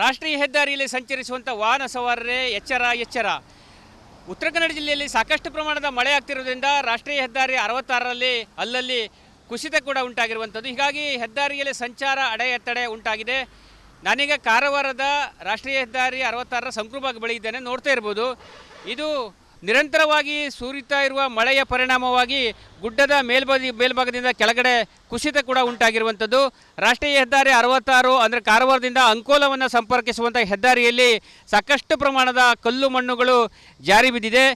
ರಾಷ್ಟ್ರೀಯ ಹೆದ್ದಾರಿಯಲ್ಲಿ ಸಂಚರಿಸುವಂಥ ವಾಹನ ಸವಾರರೇ ಎಚ್ಚರ ಎಚ್ಚರ. ಉತ್ತರ ಕನ್ನಡ ಜಿಲ್ಲೆಯಲ್ಲಿ ಸಾಕಷ್ಟು ಪ್ರಮಾಣದ ಮಳೆ ಆಗ್ತಿರೋದ್ರಿಂದ ರಾಷ್ಟ್ರೀಯ ಹೆದ್ದಾರಿ ಅರವತ್ತಾರರಲ್ಲಿ ಅಲ್ಲಲ್ಲಿ ಕುಸಿತ ಕೂಡ ಉಂಟಾಗಿರುವಂಥದ್ದು. ಹೀಗಾಗಿ ಹೆದ್ದಾರಿಯಲ್ಲಿ ಸಂಚಾರ ಅಡೆತಡೆ ಉಂಟಾಗಿದೆ. ನಾನೀಗ ಕಾರವಾರದ ರಾಷ್ಟ್ರೀಯ ಹೆದ್ದಾರಿ ಅರವತ್ತಾರರ ಸಂಕ್ರೂಭಾಗ ಬಳಿ ಇದ್ದೇನೆ ನೋಡ್ತಾ ಇರ್ಬೋದು. ಇದು ನಿರಂತರವಾಗಿ ಸುರಿತಾ ಇರುವ ಮಳೆಯ ಪರಿಣಾಮವಾಗಿ ಗುಡ್ಡದ ಮೇಲ್ಬದಿ ಮೇಲ್ಭಾಗದಿಂದ ಕೆಳಗಡೆ ಕುಸಿತ ಕೂಡ ಉಂಟಾಗಿರುವಂಥದ್ದು. ರಾಷ್ಟ್ರೀಯ ಹೆದ್ದಾರಿ ಅರವತ್ತಾರು ಅಂದರೆ ಕಾರವಾರದಿಂದ ಅಂಕೋಲವನ್ನು ಸಂಪರ್ಕಿಸುವಂಥ ಹೆದ್ದಾರಿಯಲ್ಲಿ ಸಾಕಷ್ಟು ಪ್ರಮಾಣದ ಕಲ್ಲು ಮಣ್ಣುಗಳು ಜಾರಿ ಬಿದ್ದಿದೆ.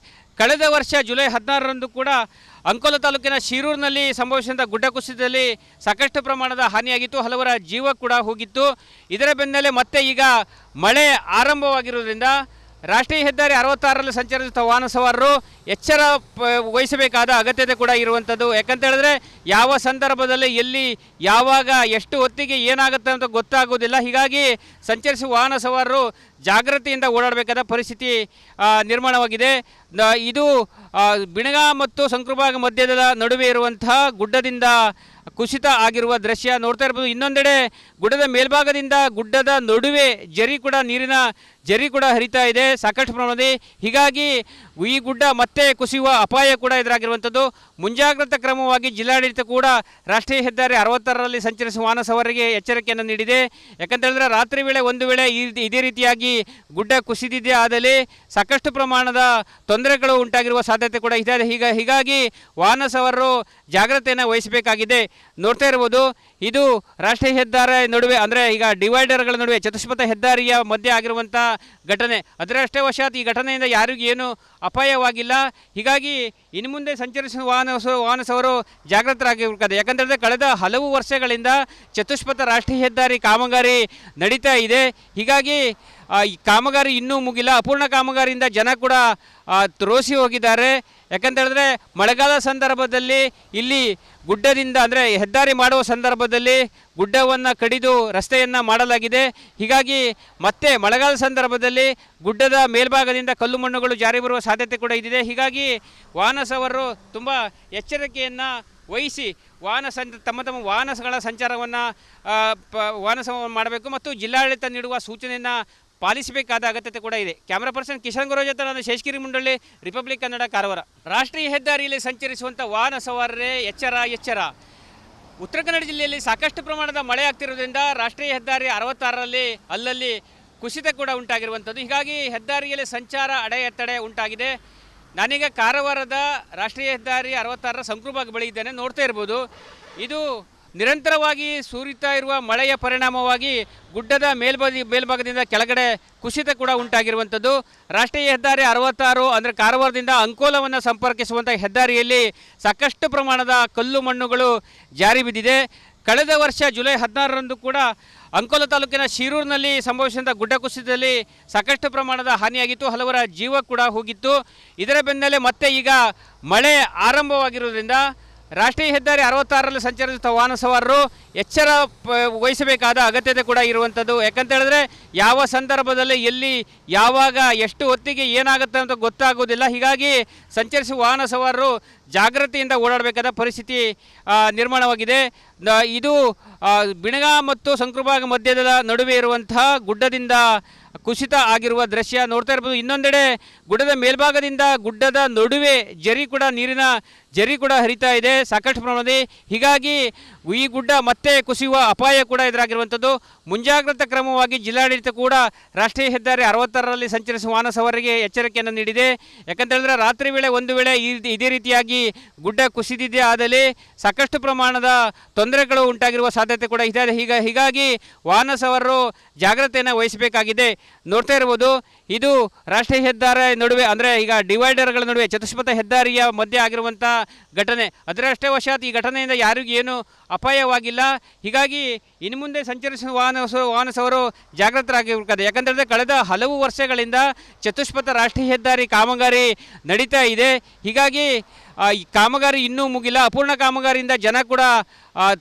ಕಳೆದ ವರ್ಷ ಜುಲೈ ಹದಿನಾರರಂದು ಕೂಡ ಅಂಕೋಲ ತಾಲೂಕಿನ ಶಿರೂರಿನಲ್ಲಿ ಸಂಭವಿಸಿದಂಥ ಗುಡ್ಡ ಕುಸಿತದಲ್ಲಿ ಸಾಕಷ್ಟು ಪ್ರಮಾಣದ ಹಾನಿಯಾಗಿತ್ತು. ಹಲವರ ಜೀವ ಕೂಡ ಹೋಗಿತ್ತು. ಇದರ ಬೆನ್ನಲ್ಲೇ ಮತ್ತೆ ಈಗ ಮಳೆ ಆರಂಭವಾಗಿರೋದ್ರಿಂದ ರಾಷ್ಟ್ರೀಯ ಹೆದ್ದಾರಿ ಅರವತ್ತಾರರಲ್ಲಿ ಸಂಚರಿಸುತ್ತ ವಾಹನ ಸವಾರರು ಎಚ್ಚರ ವಹಿಸಬೇಕಾದ ಅಗತ್ಯತೆ ಕೂಡ ಇರುವಂಥದ್ದು. ಯಾಕಂತ ಹೇಳಿದ್ರೆ ಯಾವ ಸಂದರ್ಭದಲ್ಲಿ ಎಲ್ಲಿ, ಯಾವಾಗ, ಎಷ್ಟು ಹೊತ್ತಿಗೆ ಏನಾಗುತ್ತೆ ಅಂತ ಗೊತ್ತಾಗೋದಿಲ್ಲ ಹೀಗಾಗಿ ಸಂಚರಿಸುವ ವಾಹನ ಸವಾರರು ಜಾಗೃತಿಯಿಂದ ಓಡಾಡಬೇಕಾದ ಪರಿಸ್ಥಿತಿ ನಿರ್ಮಾಣವಾಗಿದೆ. ಇದು ಬಿಣಗ ಮತ್ತು ಸಂಕ್ರಭಾಗ ಮಧ್ಯದ ನಡುವೆ ಇರುವಂತಹ ಗುಡ್ಡದಿಂದ ಕುಸಿತ ಆಗಿರುವ ದೃಶ್ಯ ನೋಡ್ತಾ ಇರ್ಬೋದು. ಇನ್ನೊಂದೆಡೆ ಗುಡ್ಡದ ಮೇಲ್ಭಾಗದಿಂದ ಗುಡ್ಡದ ನಡುವೆ ಜರಿ ಕೂಡ, ನೀರಿನ ಜರಿ ಕೂಡ ಹರಿತಾ ಇದೆ. ಸಾಕಷ್ಟು ಪ್ರಮಾಣದಲ್ಲಿ. ಹೀಗಾಗಿ ಈ ಗುಡ್ಡ ಮತ್ತೆ ಕುಸಿಯುವ ಅಪಾಯ ಕೂಡ ಎದುರಾಗಿರುವಂಥದ್ದು. ಮುಂಜಾಗ್ರತಾ ಕ್ರಮವಾಗಿ ಜಿಲ್ಲಾಡಳಿತ ಕೂಡ ರಾಷ್ಟ್ರೀಯ ಹೆದ್ದಾರಿ ಅರವತ್ತರಲ್ಲಿ ಸಂಚರಿಸುವ ವಾಹನ ಸವಾರರಿಗೆ ಎಚ್ಚರಿಕೆಯನ್ನು ನೀಡಿದೆ. ಯಾಕಂತ ಹೇಳಿದ್ರೆ ರಾತ್ರಿ ವೇಳೆ ಒಂದು ವೇಳೆ ಇದೇ ರೀತಿಯಾಗಿ ಗುಡ್ಡ ಕುಸಿದಿದೆ ಆದಲ್ಲಿ ಸಾಕಷ್ಟು ಪ್ರಮಾಣದ ತೊಂದರೆಗಳು ಉಂಟಾಗಿರುವ ಸಾಧ್ಯತೆ ಕೂಡ ಇದೆ. ಹೀಗ, ಹೀಗಾಗಿ ವಾಹನ ಸವಾರರು ಜಾಗ್ರತೆಯನ್ನು ವಹಿಸಬೇಕಾಗಿದೆ. ನೋಡ್ತಾ ಇರ್ಬೋದು, ಇದು ರಾಷ್ಟ್ರೀಯ ಹೆದ್ದಾರಿ ನಡುವೆ, ಅಂದರೆ ಈಗ ಡಿವೈಡರ್ಗಳ ನಡುವೆ, ಚತುಷ್ಪಥ ಹೆದ್ದಾರಿಯ ಮಧ್ಯೆ ಆಗಿರುವಂಥ ಘಟನೆ. ಅದರಷ್ಟೇ ವಶಾತ್ ಈ ಘಟನೆಯಿಂದ ಯಾರಿಗೂ ಏನು ಅಪಾಯವಾಗಿಲ್ಲ. ಹೀಗಾಗಿ ಇನ್ನು ಮುಂದೆ ಸಂಚರಿಸುವ ವಾಹನ ವಾಹನಸವರು ವಾಹನ ಸವರು ಜಾಗೃತರಾಗಿರ್ಬೇಕಾದ್ರೆ ಯಾಕಂತಂದರೆ ಕಳೆದ ಹಲವು ವರ್ಷಗಳಿಂದ ಚತುಷ್ಪಥ ರಾಷ್ಟ್ರೀಯ ಹೆದ್ದಾರಿ ಕಾಮಗಾರಿ ನಡೀತಾ ಇದೆ. ಹೀಗಾಗಿ ಈ ಕಾಮಗಾರಿ ಇನ್ನೂ ಮುಗಿಲ್ಲ. ಅಪೂರ್ಣ ಕಾಮಗಾರಿಯಿಂದ ಜನ ಕೂಡ ತ್ರೋಸಿ ಹೋಗಿದ್ದಾರೆ. ಯಾಕಂತ ಹೇಳಿದ್ರೆ ಮಳೆಗಾಲ ಸಂದರ್ಭದಲ್ಲಿ ಇಲ್ಲಿ ಗುಡ್ಡದಿಂದ ಅಂದರೆ ಹೆದ್ದಾರಿ ಮಾಡುವ ಸಂದರ್ಭದಲ್ಲಿ ಗುಡ್ಡವನ್ನು ಕಡಿದು ರಸ್ತೆಯನ್ನು ಮಾಡಲಾಗಿದೆ. ಹೀಗಾಗಿ ಮತ್ತೆ ಮಳೆಗಾಲ ಸಂದರ್ಭದಲ್ಲಿ ಗುಡ್ಡದ ಮೇಲ್ಭಾಗದಿಂದ ಕಲ್ಲು ಮಣ್ಣುಗಳು ಜಾರಿ ಬರುವ ಸಾಧ್ಯತೆ ಕೂಡ ಇದೆ ಹೀಗಾಗಿ ವಾಹನ ಸವರು ತುಂಬ ಎಚ್ಚರಿಕೆಯನ್ನು ವಹಿಸಿ ವಾಹನ ಸಂ ತಮ್ಮ ತಮ್ಮ ವಾಹನಗಳ ಸಂಚಾರವನ್ನು ವಾಹನ ಸವ ಮಾಡಬೇಕು ಮತ್ತು ಜಿಲ್ಲಾಡಳಿತ ನೀಡುವ ಸೂಚನೆಯನ್ನು ಪಾಲಿಸಬೇಕಾದ ಅಗತ್ಯತೆ ಕೂಡ ಇದೆ. ಕ್ಯಾಮರಾ ಪರ್ಸನ್ ಕಿಶನ್ ಗುರು ಜೊತೆ ನಾನು ಶೇಷಗಿರಿ ಮುಂಡಳ್ಳಿ ರಿಪಬ್ಲಿಕ್ ಕನ್ನಡ ಕಾರವಾರ. ರಾಷ್ಟ್ರೀಯ ಹೆದ್ದಾರಿಯಲ್ಲಿ ಸಂಚರಿಸುವಂಥ ವಾಹನ ಸವಾರರೇ ಎಚ್ಚರ ಎಚ್ಚರ. ಉತ್ತರ ಕನ್ನಡ ಜಿಲ್ಲೆಯಲ್ಲಿ ಸಾಕಷ್ಟು ಪ್ರಮಾಣದ ಮಳೆ ಆಗ್ತಿರೋದ್ರಿಂದ ರಾಷ್ಟ್ರೀಯ ಹೆದ್ದಾರಿ ಅರವತ್ತಾರರಲ್ಲಿ ಅಲ್ಲಲ್ಲಿ ಕುಸಿತ ಕೂಡ ಉಂಟಾಗಿರುವಂಥದ್ದು. ಹೀಗಾಗಿ ಹೆದ್ದಾರಿಯಲ್ಲಿ ಸಂಚಾರ ಅಡೆತಡೆ ಉಂಟಾಗಿದೆ. ನಾನೀಗ ಕಾರವಾರದ ರಾಷ್ಟ್ರೀಯ ಹೆದ್ದಾರಿ ಅರವತ್ತಾರರ ಸಂಕ್ರೂಭಾಗ ಬಳಿ ಇದ್ದೇನೆ ನೋಡ್ತಾ ಇರ್ಬೋದು. ಇದು ನಿರಂತರವಾಗಿ ಸುರಿತಾ ಇರುವ ಮಳೆಯ ಪರಿಣಾಮವಾಗಿ ಗುಡ್ಡದ ಮೇಲ್ಬದಿ ಮೇಲ್ಭಾಗದಿಂದ ಕೆಳಗಡೆ ಕುಸಿತ ಕೂಡ ಉಂಟಾಗಿರುವಂಥದ್ದು. ರಾಷ್ಟ್ರೀಯ ಹೆದ್ದಾರಿ ಅರವತ್ತಾರು ಅಂದರೆ ಕಾರವಾರದಿಂದ ಅಂಕೋಲವನ್ನು ಸಂಪರ್ಕಿಸುವಂಥ ಹೆದ್ದಾರಿಯಲ್ಲಿ ಸಾಕಷ್ಟು ಪ್ರಮಾಣದ ಕಲ್ಲು ಮಣ್ಣುಗಳು ಜಾರಿ ಬಿದ್ದಿದೆ. ಕಳೆದ ವರ್ಷ ಜುಲೈ ಹದಿನಾರರಂದು ಕೂಡ ಅಂಕೋಲ ತಾಲೂಕಿನ ಶಿರೂರಿನಲ್ಲಿ ಸಂಭವಿಸಿದಂಥ ಗುಡ್ಡ ಕುಸಿತದಲ್ಲಿ ಸಾಕಷ್ಟು ಪ್ರಮಾಣದ ಹಾನಿಯಾಗಿತ್ತು. ಹಲವರ ಜೀವ ಕೂಡ ಹೋಗಿತ್ತು. ಇದರ ಬೆನ್ನಲ್ಲೇ ಮತ್ತೆ ಈಗ ಮಳೆ ಆರಂಭವಾಗಿರೋದ್ರಿಂದ ರಾಷ್ಟ್ರೀಯ ಹೆದ್ದಾರಿ ಅರವತ್ತಾರರಲ್ಲಿ ಸಂಚರಿಸುವ ವಾಹನ ಸವಾರರು ಎಚ್ಚರ ವಹಿಸಬೇಕಾದ ಅಗತ್ಯತೆ ಕೂಡ ಇರುವಂಥದ್ದು. ಯಾಕಂತ ಹೇಳಿದ್ರೆ ಯಾವ ಸಂದರ್ಭದಲ್ಲಿ ಎಲ್ಲಿ, ಯಾವಾಗ, ಎಷ್ಟು ಹೊತ್ತಿಗೆ ಏನಾಗುತ್ತೆ ಅಂತ ಗೊತ್ತಾಗುವುದಿಲ್ಲ. ಹೀಗಾಗಿ ಸಂಚರಿಸುವ ವಾಹನ ಸವಾರರು ಜಾಗೃತಿಯಿಂದ ಓಡಾಡಬೇಕಾದ ಪರಿಸ್ಥಿತಿ ನಿರ್ಮಾಣವಾಗಿದೆ. ಇದು ಬಿಣಗ ಮತ್ತು ಸಂಕ್ರಭಾಗ ಮಧ್ಯದ ನಡುವೆ ಇರುವಂತಹ ಗುಡ್ಡದಿಂದ ಕುಸಿತ ಆಗಿರುವ ದೃಶ್ಯ ನೋಡ್ತಾ ಇರ್ಬೋದು. ಇನ್ನೊಂದೆಡೆ ಗುಡ್ಡದ ಮೇಲ್ಭಾಗದಿಂದ ಗುಡ್ಡದ ನಡುವೆ ಜರಿ ಕೂಡ ನೀರಿನ ಜರಿ ಕೂಡ ಹರಿತಾ ಇದೆ. ಸಾಕಷ್ಟು ಪ್ರಮಾಣದಲ್ಲಿ. ಹೀಗಾಗಿ ಈ ಗುಡ್ಡ ಮತ್ತೆ ಕುಸಿಯುವ ಅಪಾಯ ಕೂಡ ಎದುರಾಗಿರುವಂಥದ್ದು. ಮುಂಜಾಗ್ರತಾ ಕ್ರಮವಾಗಿ ಜಿಲ್ಲಾಡಳಿತ ಕೂಡ ರಾಷ್ಟ್ರೀಯ ಹೆದ್ದಾರಿ ಅರವತ್ತಾರರಲ್ಲಿ ಸಂಚರಿಸುವ ವಾಹನ ಸವಾರಿಗೆ ಎಚ್ಚರಿಕೆಯನ್ನು ನೀಡಿದೆ. ಯಾಕಂತೇಳಿದ್ರೆ ರಾತ್ರಿ ವೇಳೆ ಒಂದು ವೇಳೆ ಇದೇ ರೀತಿಯಾಗಿ ಗುಡ್ಡ ಕುಸಿದಿದೆ ಆದಲ್ಲಿ ಸಾಕಷ್ಟು ಪ್ರಮಾಣದ ತೊಂದರೆಗಳು ಉಂಟಾಗಿರುವ ಸಾಧ್ಯತೆ ಕೂಡ ಇದೆ. ಹೀಗ, ಹೀಗಾಗಿ ವಾಹನ ಸವಾರರು ಜಾಗ್ರತೆಯನ್ನು ವಹಿಸಬೇಕಾಗಿದೆ. ನೋಡ್ತಾ ಇರ್ಬೋದು. ಇದು ರಾಷ್ಟ್ರೀಯ ಹೆದ್ದಾರಿ ನಡುವೆ, ಅಂದರೆ ಈಗ ಡಿವೈಡರ್ಗಳ ನಡುವೆ, ಚತುಷ್ಪಥ ಹೆದ್ದಾರಿಯ ಮಧ್ಯೆ ಆಗಿರುವಂಥ ಘಟನೆ. ಅದರಷ್ಟೇ ವಶಾತ್ ಈ ಘಟನೆಯಿಂದ ಯಾರಿಗೂ ಏನು ಅಪಾಯವಾಗಿಲ್ಲ. ಹೀಗಾಗಿ ಇನ್ನು ಮುಂದೆ ಸಂಚರಿಸುವ ವಾಹನ ವಾಹನ ಸವರು ಜಾಗೃತರಾಗಿರ್ಬೇಕಾದ್ರೆ ಯಾಕಂತ ಹೇಳಿದ್ರೆ ಕಳೆದ ಹಲವು ವರ್ಷಗಳಿಂದ ಚತುಷ್ಪಥ ರಾಷ್ಟ್ರೀಯ ಹೆದ್ದಾರಿ ಕಾಮಗಾರಿ ನಡೀತಾ ಇದೆ. ಹೀಗಾಗಿ ಈ ಕಾಮಗಾರಿ ಇನ್ನೂ ಮುಗಿಲ್ಲ. ಅಪೂರ್ಣ ಕಾಮಗಾರಿಯಿಂದ ಜನ ಕೂಡ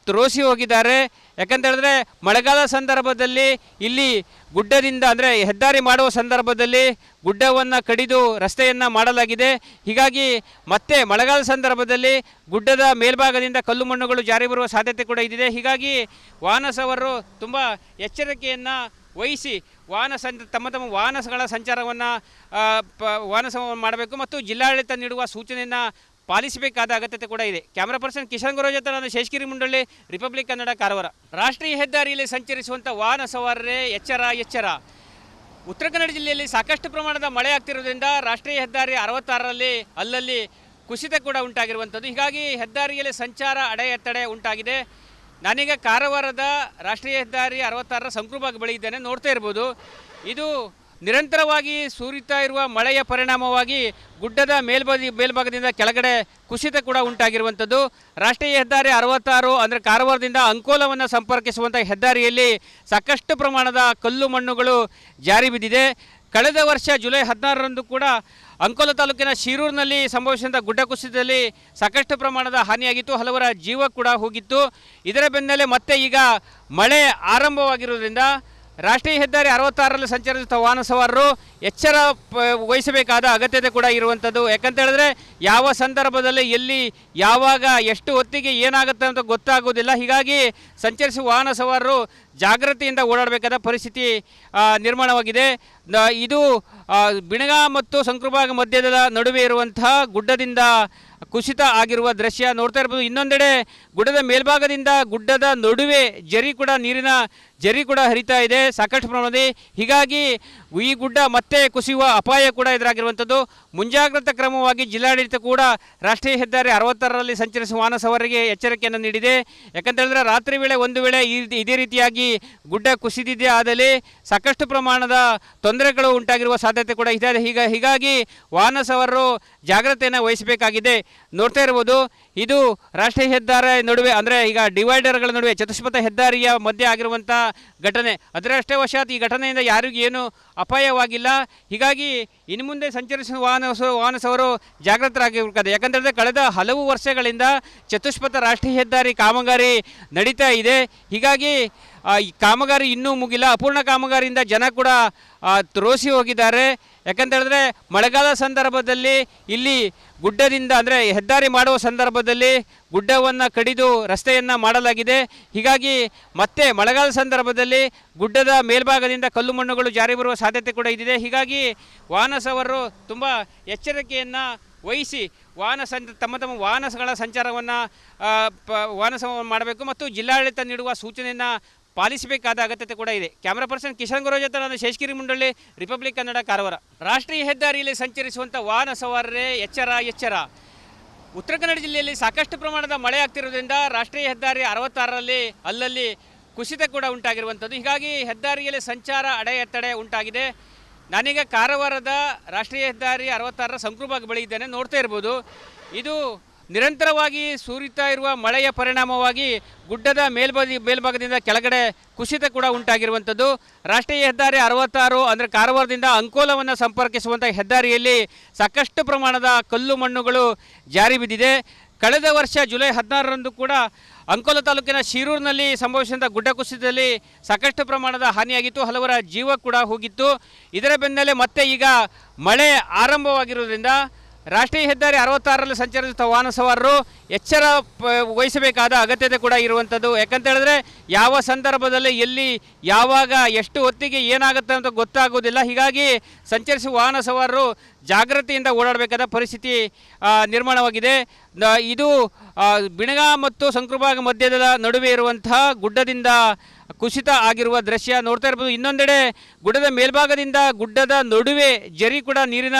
ತ್ರೋಸಿ ಹೋಗಿದ್ದಾರೆ. ಯಾಕಂತ ಹೇಳಿದ್ರೆ ಮಳೆಗಾಲ ಸಂದರ್ಭದಲ್ಲಿ ಇಲ್ಲಿ ಗುಡ್ಡದಿಂದ ಅಂದರೆ ಹೆದ್ದಾರಿ ಮಾಡುವ ಸಂದರ್ಭದಲ್ಲಿ ಗುಡ್ಡವನ್ನು ಕಡಿದು ರಸ್ತೆಯನ್ನು ಮಾಡಲಾಗಿದೆ. ಹೀಗಾಗಿ ಮತ್ತೆ ಮಳೆಗಾಲ ಸಂದರ್ಭದಲ್ಲಿ ಗುಡ್ಡದ ಮೇಲ್ಭಾಗದಿಂದ ಕಲ್ಲು ಮಣ್ಣುಗಳು ಜಾರಿ ಬರುವ ಸಾಧ್ಯತೆ ಕೂಡ ಇದೆ ಹೀಗಾಗಿ ವಾಹನ ಸವರು ತುಂಬ ಎಚ್ಚರಿಕೆಯನ್ನು ವಹಿಸಿ ವಾಹನ ಸಂ ತಮ್ಮ ತಮ್ಮ ವಾಹನಗಳ ಸಂಚಾರವನ್ನು ವಾಹನ ಸ- ಮಾಡಬೇಕು ಮತ್ತು ಜಿಲ್ಲಾಡಳಿತ ನೀಡುವ ಸೂಚನೆಯನ್ನು ಪಾಲಿಸಬೇಕಾದ ಅಗತ್ಯತೆ ಕೂಡ ಇದೆ. ಕ್ಯಾಮರಾ ಪರ್ಸನ್ ಕಿಶನ್ ಗುರು ಜೊತೆ ನಾನು ಶೇಷಗಿರಿ ಮುಂಡಳ್ಳಿ ರಿಪಬ್ಲಿಕ್ ಕನ್ನಡ ಕಾರವಾರ. ರಾಷ್ಟ್ರೀಯ ಹೆದ್ದಾರಿಯಲ್ಲಿ ಸಂಚರಿಸುವಂಥ ವಾಹನ ಸವಾರರೇ ಎಚ್ಚರ ಎಚ್ಚರ. ಉತ್ತರ ಕನ್ನಡ ಜಿಲ್ಲೆಯಲ್ಲಿ ಸಾಕಷ್ಟು ಪ್ರಮಾಣದ ಮಳೆ ಆಗ್ತಿರೋದ್ರಿಂದ ರಾಷ್ಟ್ರೀಯ ಹೆದ್ದಾರಿ ಅರವತ್ತಾರರಲ್ಲಿ ಅಲ್ಲಲ್ಲಿ ಕುಸಿತ ಕೂಡ ಉಂಟಾಗಿರುವಂಥದ್ದು. ಹೀಗಾಗಿ ಹೆದ್ದಾರಿಯಲ್ಲಿ ಸಂಚಾರ ಅಡೆತಡೆ ಉಂಟಾಗಿದೆ. ನಾನೀಗ ಕಾರವಾರದ ರಾಷ್ಟ್ರೀಯ ಹೆದ್ದಾರಿ ಅರವತ್ತಾರರ ಸಂಕ್ರೂಬಾಗ್ ಬಳಿ ನೋಡ್ತಾ ಇರ್ಬೋದು. ಇದು ನಿರಂತರವಾಗಿ ಸುರಿತಾ ಇರುವ ಮಳೆಯ ಪರಿಣಾಮವಾಗಿ ಗುಡ್ಡದ ಮೇಲ್ಬದಿ ಮೇಲ್ಭಾಗದಿಂದ ಕೆಳಗಡೆ ಕುಸಿತ ಕೂಡ ಉಂಟಾಗಿರುವಂಥದ್ದು. ರಾಷ್ಟ್ರೀಯ ಹೆದ್ದಾರಿ ಅರವತ್ತಾರು ಅಂದರೆ ಕಾರವಾರದಿಂದ ಅಂಕೋಲವನ್ನು ಸಂಪರ್ಕಿಸುವಂಥ ಹೆದ್ದಾರಿಯಲ್ಲಿ ಸಾಕಷ್ಟು ಪ್ರಮಾಣದ ಕಲ್ಲು ಮಣ್ಣುಗಳು ಜಾರಿ ಬಿದ್ದಿದೆ. ಕಳೆದ ವರ್ಷ ಜುಲೈ ಹದಿನಾರರಂದು ಕೂಡ ಅಂಕೋಲ ತಾಲೂಕಿನ ಶಿರೂರಿನಲ್ಲಿ ಸಂಭವಿಸಿದಂಥ ಗುಡ್ಡ ಕುಸಿತದಲ್ಲಿ ಸಾಕಷ್ಟು ಪ್ರಮಾಣದ ಹಾನಿಯಾಗಿತ್ತು. ಹಲವರ ಜೀವ ಕೂಡ ಹೋಗಿತ್ತು. ಇದರ ಬೆನ್ನಲ್ಲೇ ಮತ್ತೆ ಈಗ ಮಳೆ ಆರಂಭವಾಗಿರುವುದರಿಂದ ರಾಷ್ಟ್ರೀಯ ಹೆದ್ದಾರಿ ಅರವತ್ತಾರರಲ್ಲಿ ಸಂಚರಿಸುವ ವಾಹನ ಸವಾರರು ಎಚ್ಚರ ವಹಿಸಬೇಕಾದ ಅಗತ್ಯತೆ ಕೂಡ ಇರುವಂಥದ್ದು. ಯಾಕಂತ ಹೇಳಿದ್ರೆ ಯಾವ ಸಂದರ್ಭದಲ್ಲಿ ಎಲ್ಲಿ, ಯಾವಾಗ, ಎಷ್ಟು ಹೊತ್ತಿಗೆ ಏನಾಗುತ್ತೆ ಅಂತ ಗೊತ್ತಾಗೋದಿಲ್ಲ ಹೀಗಾಗಿ ಸಂಚರಿಸುವ ವಾಹನ ಸವಾರರು ಜಾಗೃತಿಯಿಂದ ಓಡಾಡಬೇಕಾದ ಪರಿಸ್ಥಿತಿ ನಿರ್ಮಾಣವಾಗಿದೆ. ಇದು ಬಿಣಗ ಮತ್ತು ಸಂಕ್ರಭಾಗ ಮಧ್ಯದ ನಡುವೆ ಇರುವಂತಹ ಗುಡ್ಡದಿಂದ ಕುಸಿತ ಆಗಿರುವ ದೃಶ್ಯ ನೋಡ್ತಾ ಇರ್ಬೋದು. ಇನ್ನೊಂದೆಡೆ ಗುಡ್ಡದ ಮೇಲ್ಭಾಗದಿಂದ ಗುಡ್ಡದ ನಡುವೆ ಜರಿ ಕೂಡ ನೀರಿನ ಜರಿ ಕೂಡ ಹರಿತಾ ಇದೆ. ಸಾಕಷ್ಟು ಪ್ರಮಾಣದಲ್ಲಿ. ಹೀಗಾಗಿ ಈ ಗುಡ್ಡ ಮತ್ತೆ ಕುಸಿಯುವ ಅಪಾಯ ಕೂಡ ಎದುರಾಗಿರುವಂಥದ್ದು. ಮುಂಜಾಗ್ರತಾ ಕ್ರಮವಾಗಿ ಜಿಲ್ಲಾಡಳಿತ ಕೂಡ ರಾಷ್ಟ್ರೀಯ ಹೆದ್ದಾರಿ ಅರವತ್ತಾರರಲ್ಲಿ ಸಂಚರಿಸುವ ವಾಹನ ಸವಾರಿಗೆ ಎಚ್ಚರಿಕೆಯನ್ನು ನೀಡಿದೆ. ಯಾಕಂತೇಳಿದ್ರೆ ರಾತ್ರಿ ವೇಳೆ ಒಂದು ವೇಳೆ ಇದೇ ರೀತಿಯಾಗಿ ಗುಡ್ಡ ಕುಸಿದಿದೆ ಆದಲ್ಲಿ ಸಾಕಷ್ಟು ಪ್ರಮಾಣದ ತೊಂದರೆಗಳು ಉಂಟಾಗಿರುವ ಸಾಧ್ಯತೆ ಕೂಡ ಇದೆ ಹೀಗ, ಹೀಗಾಗಿ ವಾಹನ ಸವಾರರು ಜಾಗ್ರತೆಯನ್ನು ವಹಿಸಬೇಕಾಗಿದೆ. ನೋಡ್ತಾ ಇರ್ಬೋದು ಇದು ರಾಷ್ಟ್ರೀಯ ಹೆದ್ದಾರಿ ನಡುವೆ, ಅಂದರೆ ಈಗ ಡಿವೈಡರ್ಗಳ ನಡುವೆ, ಚತುಷ್ಪಥ ಹೆದ್ದಾರಿಯ ಮಧ್ಯೆ ಆಗಿರುವಂಥ ಘಟನೆ. ಅದರಷ್ಟೇ ವಶಾತ್ ಈ ಘಟನೆಯಿಂದ ಯಾರಿಗೂ ಏನು ಅಪಾಯವಾಗಿಲ್ಲ. ಹೀಗಾಗಿ ಇನ್ನು ಮುಂದೆ ಸಂಚರಿಸುವ ವಾಹನ ವಾಹನ ಸವರು ಜಾಗೃತರಾಗಿರ್ಬೇಕಾದ್ರೆ, ಯಾಕಂತ ಹೇಳಿದ್ರೆ ಕಳೆದ ಹಲವು ವರ್ಷಗಳಿಂದ ಚತುಷ್ಪಥ ರಾಷ್ಟ್ರೀಯ ಹೆದ್ದಾರಿ ಕಾಮಗಾರಿ ನಡೀತಾ ಇದೆ. ಹೀಗಾಗಿ ಈ ಕಾಮಗಾರಿ ಇನ್ನೂ ಮುಗಿಲ್ಲ. ಅಪೂರ್ಣ ಕಾಮಗಾರಿಯಿಂದ ಜನ ಕೂಡ ತ್ರೋಸಿ ಹೋಗಿದ್ದಾರೆ. ಯಾಕಂತ ಹೇಳಿದ್ರೆ ಮಳೆಗಾಲ ಸಂದರ್ಭದಲ್ಲಿ ಇಲ್ಲಿ ಗುಡ್ಡದಿಂದ, ಅಂದರೆ ಹೆದ್ದಾರಿ ಮಾಡುವ ಸಂದರ್ಭದಲ್ಲಿ ಗುಡ್ಡವನ್ನು ಕಡಿದು ರಸ್ತೆಯನ್ನು ಮಾಡಲಾಗಿದೆ. ಹೀಗಾಗಿ ಮತ್ತೆ ಮಳೆಗಾಲ ಸಂದರ್ಭದಲ್ಲಿ ಗುಡ್ಡದ ಮೇಲ್ಭಾಗದಿಂದ ಕಲ್ಲು ಮಣ್ಣುಗಳು ಜಾರಿ ಬರುವ ಸಾಧ್ಯತೆ ಕೂಡ ಇದೆ ಹೀಗಾಗಿ ವಾಹನ ಸವಾರರು ತುಂಬ ಎಚ್ಚರಿಕೆಯನ್ನು ವಹಿಸಿ ವಾಹನ ಸಂ ತಮ್ಮ ತಮ್ಮ ವಾಹನಗಳ ಸಂಚಾರವನ್ನು ವಾಹನ ಸಮ ಮಾಡಬೇಕು ಮತ್ತು ಜಿಲ್ಲಾಡಳಿತ ನೀಡುವ ಸೂಚನೆಯನ್ನು ಪಾಲಿಸಬೇಕಾದ ಅಗತ್ಯತೆ ಕೂಡ ಇದೆ. ಕ್ಯಾಮರಾ ಪರ್ಸನ್ ಕಿಶನ್ ಗುರು ಜೊತೆ ನಾನು ಶೇಷಗಿರಿ ಮುಂಡಳ್ಳಿ ರಿಪಬ್ಲಿಕ್ ಕನ್ನಡ ಕಾರವಾರ ರಾಷ್ಟ್ರೀಯ ಹೆದ್ದಾರಿಯಲ್ಲಿ ಸಂಚರಿಸುವಂಥ ವಾಹನ ಸವಾರರೇ ಎಚ್ಚರ ಎಚ್ಚರ. ಉತ್ತರ ಕನ್ನಡ ಜಿಲ್ಲೆಯಲ್ಲಿ ಸಾಕಷ್ಟು ಪ್ರಮಾಣದ ಮಳೆ ಆಗ್ತಿರೋದ್ರಿಂದ ರಾಷ್ಟ್ರೀಯ ಹೆದ್ದಾರಿ ಅರವತ್ತಾರರಲ್ಲಿ ಅಲ್ಲಲ್ಲಿ ಕುಸಿತ ಕೂಡ ಉಂಟಾಗಿರುವಂಥದ್ದು. ಹೀಗಾಗಿ ಹೆದ್ದಾರಿಯಲ್ಲಿ ಸಂಚಾರ ಅಡೆತಡೆ ಉಂಟಾಗಿದೆ. ನಾನೀಗ ಕಾರವಾರದ ರಾಷ್ಟ್ರೀಯ ಹೆದ್ದಾರಿ ಅರವತ್ತಾರರ ಸಂಕ್ರೂಬಾಗ್ ಬಳಿ ಇದ್ದೇನೆ. ನೋಡ್ತಾ ಇರ್ಬೋದು. ಇದು ನಿರಂತರವಾಗಿ ಸುರಿತಾ ಇರುವ ಮಳೆಯ ಪರಿಣಾಮವಾಗಿ ಗುಡ್ಡದ ಮೇಲ್ಬದಿ ಮೇಲ್ಭಾಗದಿಂದ ಕೆಳಗಡೆ ಕುಸಿತ ಕೂಡ ಉಂಟಾಗಿರುವಂಥದ್ದು. ರಾಷ್ಟ್ರೀಯ ಹೆದ್ದಾರಿ ಅರವತ್ತಾರು ಅಂದರೆ ಕಾರವಾರದಿಂದ ಅಂಕೋಲವನ್ನು ಸಂಪರ್ಕಿಸುವಂಥ ಹೆದ್ದಾರಿಯಲ್ಲಿ ಸಾಕಷ್ಟು ಪ್ರಮಾಣದ ಕಲ್ಲು ಮಣ್ಣುಗಳು ಜಾರಿ ಬಿದ್ದಿದೆ. ಕಳೆದ ವರ್ಷ ಜುಲೈ ಹದಿನಾರರಂದು ಕೂಡ ಅಂಕೋಲ ತಾಲೂಕಿನ ಶಿರೂರಿನಲ್ಲಿ ಸಂಭವಿಸಿದಂಥ ಗುಡ್ಡ ಕುಸಿತದಲ್ಲಿ ಸಾಕಷ್ಟು ಪ್ರಮಾಣದ ಹಾನಿಯಾಗಿತ್ತು. ಹಲವರ ಜೀವ ಕೂಡ ಹೋಗಿತ್ತು. ಇದರ ಬೆನ್ನಲ್ಲೇ ಮತ್ತೆ ಈಗ ಮಳೆ ಆರಂಭವಾಗಿರುವುದರಿಂದ ರಾಷ್ಟ್ರೀಯ ಹೆದ್ದಾರಿ ಅರವತ್ತಾರರಲ್ಲಿ ಸಂಚರಿಸುವ ವಾಹನ ಸವಾರರು ಎಚ್ಚರ ವಹಿಸಬೇಕಾದ ಅಗತ್ಯತೆ ಕೂಡ ಇರುವಂಥದ್ದು ಯಾಕಂತ ಹೇಳಿದ್ರೆ ಯಾವ ಸಂದರ್ಭದಲ್ಲಿ, ಎಲ್ಲಿ, ಯಾವಾಗ, ಎಷ್ಟು ಹೊತ್ತಿಗೆ ಏನಾಗುತ್ತೆ ಅಂತ ಗೊತ್ತಾಗೋದಿಲ್ಲ ಹೀಗಾಗಿ ಸಂಚರಿಸುವ ವಾಹನ ಸವಾರರು ಜಾಗೃತಿಯಿಂದ ಓಡಾಡಬೇಕಾದ ಪರಿಸ್ಥಿತಿ ನಿರ್ಮಾಣವಾಗಿದೆ. ಇದು ಬಿಣಗ ಮತ್ತು ಸಂಕ್ರಭಾಗ ಮಧ್ಯದ ನಡುವೆ ಇರುವಂತಹ ಗುಡ್ಡದಿಂದ ಕುಸಿತ ಆಗಿರುವ ದೃಶ್ಯ ನೋಡ್ತಾ ಇರ್ಬೋದು. ಇನ್ನೊಂದೆಡೆ ಗುಡ್ಡದ ಮೇಲ್ಭಾಗದಿಂದ ಗುಡ್ಡದ ನಡುವೆ ಜರಿ ಕೂಡ ನೀರಿನ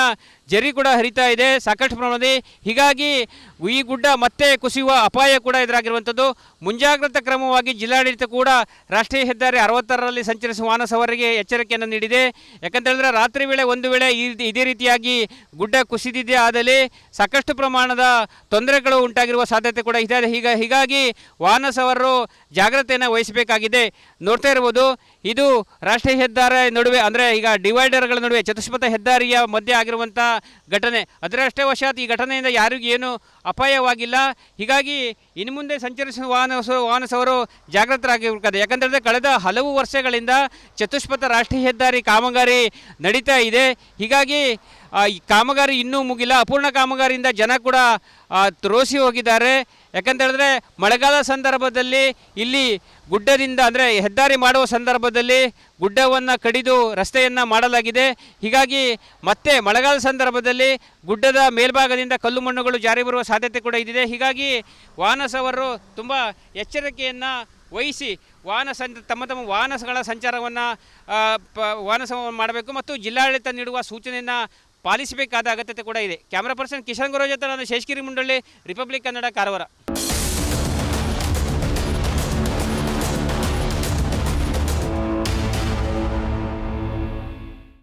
ಜರಿ ಕೂಡ ಹರಿತಾ ಇದೆ. ಸಾಕಷ್ಟು ಪ್ರಮಾಣದಲ್ಲಿ. ಹೀಗಾಗಿ ಈ ಗುಡ್ಡ ಮತ್ತೆ ಕುಸಿಯುವ ಅಪಾಯ ಕೂಡ ಎದುರಾಗಿರುವಂಥದ್ದು. ಮುಂಜಾಗ್ರತಾ ಕ್ರಮವಾಗಿ ಜಿಲ್ಲಾಡಳಿತ ಕೂಡ ರಾಷ್ಟ್ರೀಯ ಹೆದ್ದಾರಿ ಅರವತ್ತರಲ್ಲಿ ಸಂಚರಿಸುವ ವಾಹನ ಸವಾರರಿಗೆ ಎಚ್ಚರಿಕೆಯನ್ನು ನೀಡಿದೆ. ಯಾಕಂತ ಹೇಳಿದ್ರೆ ರಾತ್ರಿ ವೇಳೆ ಒಂದು ವೇಳೆ ಇದೇ ರೀತಿಯಾಗಿ ಗುಡ್ಡ ಕುಸಿದಿದೆ ಆದಲ್ಲಿ ಸಾಕಷ್ಟು ಪ್ರಮಾಣದ ತೊಂದರೆಗಳು ಉಂಟಾಗಿರುವ ಸಾಧ್ಯತೆ ಕೂಡ ಇದೆ. ಹೀಗ, ಹೀಗಾಗಿ ವಾಹನ ಸವಾರರು ಜಾಗ್ರತೆಯನ್ನು ವಹಿಸಬೇಕಾಗಿದೆ. ನೋಡ್ತಾ ಇರ್ಬೋದು ಇದು ರಾಷ್ಟ್ರೀಯ ಹೆದ್ದಾರಿ ನಡುವೆ, ಅಂದರೆ ಈಗ ಡಿವೈಡರ್ಗಳ ನಡುವೆ ಚತುಷ್ಪಥ ಹೆದ್ದಾರಿಯ ಮಧ್ಯೆ ಆಗಿರುವಂಥ ಘಟನೆ. ಅದರಷ್ಟೇ ವಶಾತ್ ಈ ಘಟನೆಯಿಂದ ಯಾರಿಗೂ ಏನು ಅಪಾಯವಾಗಿಲ್ಲ. ಹೀಗಾಗಿ ಇನ್ನು ಮುಂದೆ ಸಂಚರಿಸುವ ವಾಹನ ವಾಹನಸವರು ಯಾಕಂತ ಹೇಳಿದ್ರೆ ಕಳೆದ ಹಲವು ವರ್ಷಗಳಿಂದ ಚತುಷ್ಪಥ ರಾಷ್ಟ್ರೀಯ ಹೆದ್ದಾರಿ ಕಾಮಗಾರಿ ನಡೀತಾ ಇದೆ. ಹೀಗಾಗಿ ಈ ಕಾಮಗಾರಿ ಇನ್ನೂ ಮುಗಿಲ್ಲ. ಅಪೂರ್ಣ ಕಾಮಗಾರಿಯಿಂದ ಜನ ಕೂಡ ತ್ರೋಸಿ ಹೋಗಿದ್ದಾರೆ. ಯಾಕಂತೇಳಿದ್ರೆ ಮಳೆಗಾಲ ಸಂದರ್ಭದಲ್ಲಿ ಇಲ್ಲಿ ಗುಡ್ಡದಿಂದ, ಅಂದರೆ ಹೆದ್ದಾರಿ ಮಾಡುವ ಸಂದರ್ಭದಲ್ಲಿ ಗುಡ್ಡವನ್ನು ಕಡಿದು ರಸ್ತೆಯನ್ನು ಮಾಡಲಾಗಿದೆ. ಹೀಗಾಗಿ ಮತ್ತೆ ಮಳೆಗಾಲ ಸಂದರ್ಭದಲ್ಲಿ ಗುಡ್ಡದ ಮೇಲ್ಭಾಗದಿಂದ ಕಲ್ಲು ಮಣ್ಣುಗಳು ಜಾರಿ ಬರುವ ಸಾಧ್ಯತೆ ಕೂಡ ಇದೆ ಹೀಗಾಗಿ ವಾಹನ ಸವಾರರು ತುಂಬ ಎಚ್ಚರಿಕೆಯನ್ನು ವಹಿಸಿ ವಾಹನ ಸಂ, ತಮ್ಮ ತಮ್ಮ ವಾಹನಗಳ ಸಂಚಾರವನ್ನು ಪ ವಾಹನ ಮಾಡಬೇಕು ಮತ್ತು ಜಿಲ್ಲಾಡಳಿತ ನೀಡುವ ಸೂಚನೆಯನ್ನು ಪಾಲಿಸಬೇಕಾದ ಅಗತ್ಯತೆ ಕೂಡ ಇದೆ. ಕ್ಯಾಮರಾ ಪರ್ಸನ್ ಕಿಶನ್ ಗುರು ಜೊತೆ ನಾನು ಶೇಷಗಿರಿ ಮುಂಡಳ್ಳಿ ರಿಪಬ್ಲಿಕ್ ಕನ್ನಡ ಕಾರವಾರ